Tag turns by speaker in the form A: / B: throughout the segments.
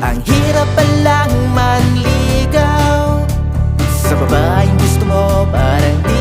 A: Ang hirap palang manligaw. Sa babaeng gusto mo parang di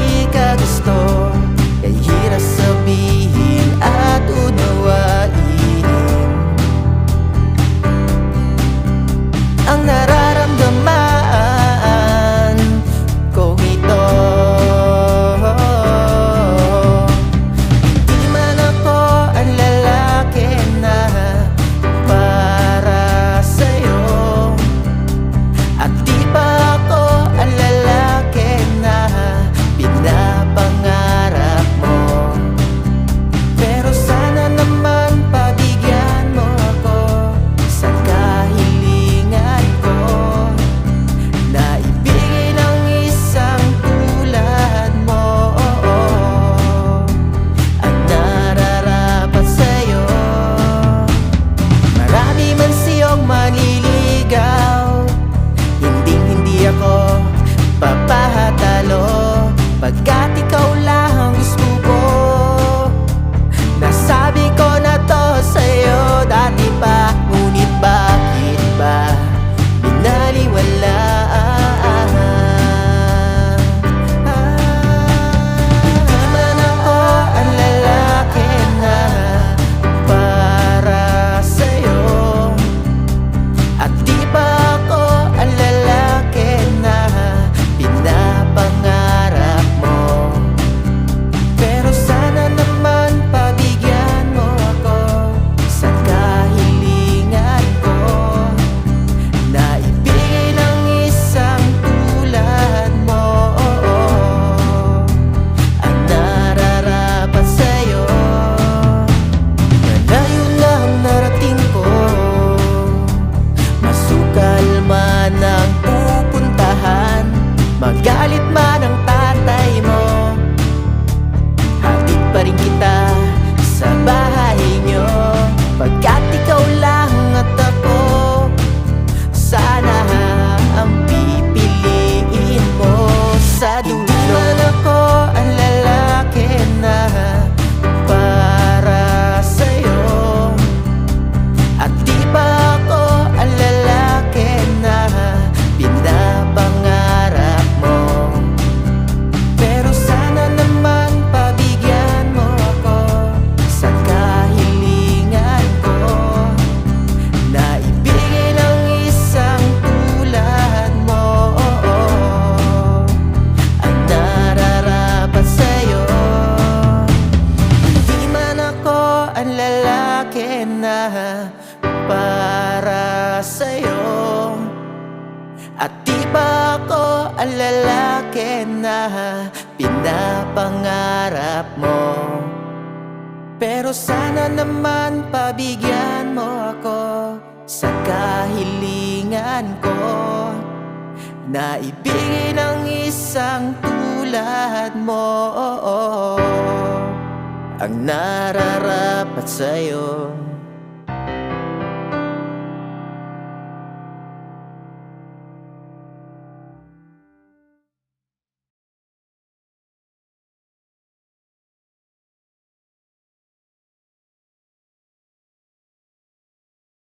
A: pinapangarap mo. Pero sana naman pabigyan mo ako sa kahilingan ko. Na ibigay ng isang tulad mo. Ang nararapat sa'yo.